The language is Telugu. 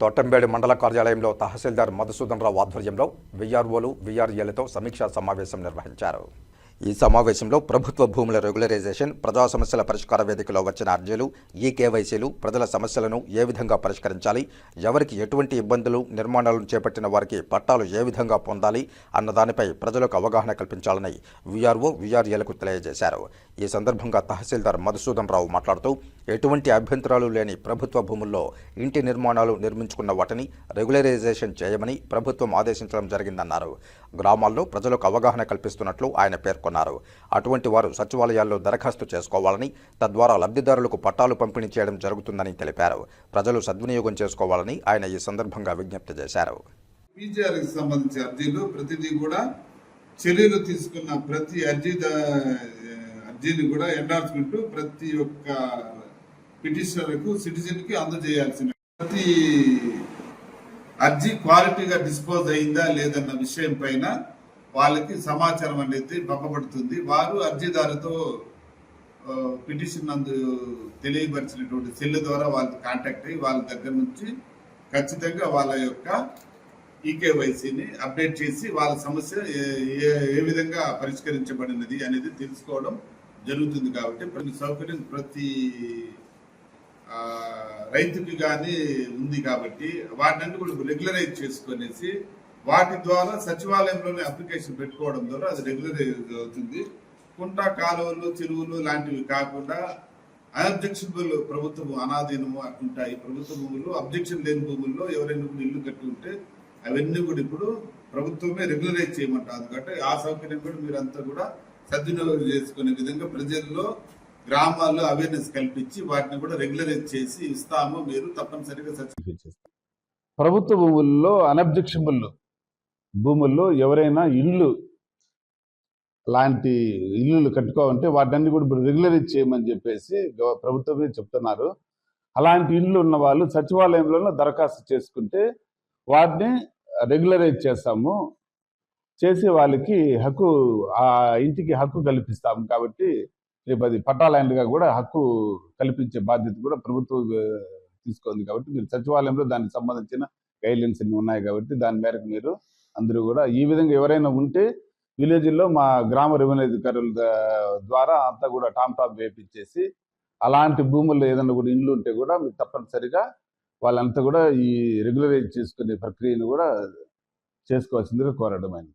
తోటంబేడు మండల కార్యాలయంలో తహసీల్దార్ మధుసూదన్ రావు ఆధ్వర్యంలో విఆర్ఓలు విఆర్ఏలతో సమీక్షా సమావేశం నిర్వహించారు. ఈ సమావేశంలో ప్రభుత్వ భూముల రెగ్యులరైజేషన్ ప్రజా సమస్యల పరిష్కార వేదికలో వచ్చిన అర్జీలు ఈ కేవైసీలు ప్రజల సమస్యలను ఏ విధంగా పరిష్కరించాలి ఎవరికి ఎటువంటి ఇబ్బందులు నిర్మాణాలను చేపట్టిన వారికి పట్టాలు ఏ విధంగా పొందాలి అన్న దానిపై ప్రజలకు అవగాహన కల్పించాలని వీఆర్ఓ వీఆర్ఏలకు తెలియజేశారు. ఈ సందర్భంగా తహసీల్దార్ మధుసూదన్ రావు మాట్లాడుతూ ఎటువంటి అభ్యంతరాలు లేని ప్రభుత్వ భూముల్లో ఇంటి నిర్మాణాలు నిర్మించుకున్న వాటిని రెగ్యులరైజేషన్ చేయమని ప్రభుత్వం ఆదేశించడం జరిగిందన్నారు. గ్రామాల్లో ప్రజలకు అవగాహన కల్పిస్తున్నట్లు ఆయన పేర్కొన్నారు. అటువంటి వారు సచివాలయాల్లో దరఖాస్తు చేసుకోవాలని తద్వారా లబ్ధిదారులకు పట్టాలు పంపిణీ చేయడం జరుగుతుందని తెలిపారు. ప్రజలు సద్వినియోగం చేసుకోవాలని ఆయన ఈ సందర్భంగా విజ్ఞప్తి చేశారు. పీజీఆర్కి సంబంధించిన అర్జీలు ప్రతిదీ కూడా చర్యలు తీసుకున్న ప్రతి అర్జీ అర్జీని కూడా ఎండార్స్మెంట్ ప్రతి ఒక్క పిటిషనర్కు సిటిజన్కి అందజేయాల్సిన ప్రతి అర్జీ క్వాలిటీగా డిస్పోజ్ అయిందా లేదన్న విషయం పైన వాళ్ళకి సమాచారం అనేది పంపబడుతుంది. వారు అర్జీదారుతో పిటిషన్ నందు తెలియపరిచినటువంటి సెల్ ద్వారా వాళ్ళకి కాంటాక్ట్ అయ్యి వాళ్ళ దగ్గర నుంచి ఖచ్చితంగా వాళ్ళ యొక్క ఈకేవైసీని అప్డేట్ చేసి వాళ్ళ సమస్య ఏ- ఏ- విధంగా పరిష్కరించబడినది అనేది తెలుసుకోవడం జరుగుతుంది కాబట్టి ప్రతి సౌకర్యం ప్రతి రైతుకి కానీ ఉంది కాబట్టి వాటిని కూడా రెగ్యులరైజ్ చేసుకునేసి వాటి ద్వారా సచివాలయంలోనే అప్లికేషన్ పెట్టుకోవడం ద్వారా అది రెగ్యులరైజ్ అవుతుంది కుంట కాలువలు చెరువులు లాంటివి కాకుండా అబ్జెక్షనబుల్ ప్రభుత్వం అనాధీనము ఉంటాయి ప్రభుత్వ భూములు అబ్జెక్షన్ లేని భూముల్లో ఎవరైనా కూడా ఇల్లు కట్టి ఉంటే అవన్నీ కూడా ఇప్పుడు ప్రభుత్వమే రెగ్యులరైజ్ చేయమంటారు. కాబట్టి ఆ సౌకర్యం కూడా మీరంతా కూడా సద్వినియోగం చేసుకునే విధంగా ప్రజల్లో గ్రామాల్లో అవేర్నెస్ కల్పించి వాటిని కూడా రెగ్యులరైజ్ చేసి ఇస్తాము. మీరు తప్పనిసరిగా సర్టిఫికేట్ చేస్తారు ప్రభుత్వ భూముల్లో అనబ్జెక్షబుల్ భూముల్లో ఎవరైనా ఇల్లు లాంటి ఇల్లులు కట్టుకోవాలంటే వాటన్ని కూడా ఇప్పుడు రెగ్యులరైజ్ చేయమని చెప్పేసి ప్రభుత్వమే చెప్తున్నారు. అలాంటి ఇల్లు ఉన్న వాళ్ళు సచివాలయంలో దరఖాస్తు చేసుకుంటే వాటిని రెగ్యులరైజ్ చేస్తాము. చేసి వాళ్ళకి హక్కు ఆ ఇంటికి హక్కు కల్పిస్తాము కాబట్టి రేపు అది పట్టాలైండ్గా కూడా హక్కు కల్పించే బాధ్యత కూడా ప్రభుత్వం ఆ, తీసుకుంది కాబట్టి మీరు సచివాలయంలో దానికి సంబంధించిన గైడ్లైన్స్ అన్ని ఉన్నాయి కాబట్టి దాని మేరకు మీరు అందరూ కూడా ఈ విధంగా ఎవరైనా ఉంటే విలేజ్లో మా గ్రామ రెవెన్యూ అధికారుల ద్వారా అంతా కూడా టామ్ టాప్ వేపించేసి అలాంటి భూముల్లో ఏదైనా కూడా ఇండ్లు ఉంటే కూడా మీరు తప్పనిసరిగా వాళ్ళంతా కూడా ఈ రెగ్యులరైజ్ చేసుకునే ప్రక్రియను కూడా చేసుకోవాల్సిందిగా కోరడం అయింది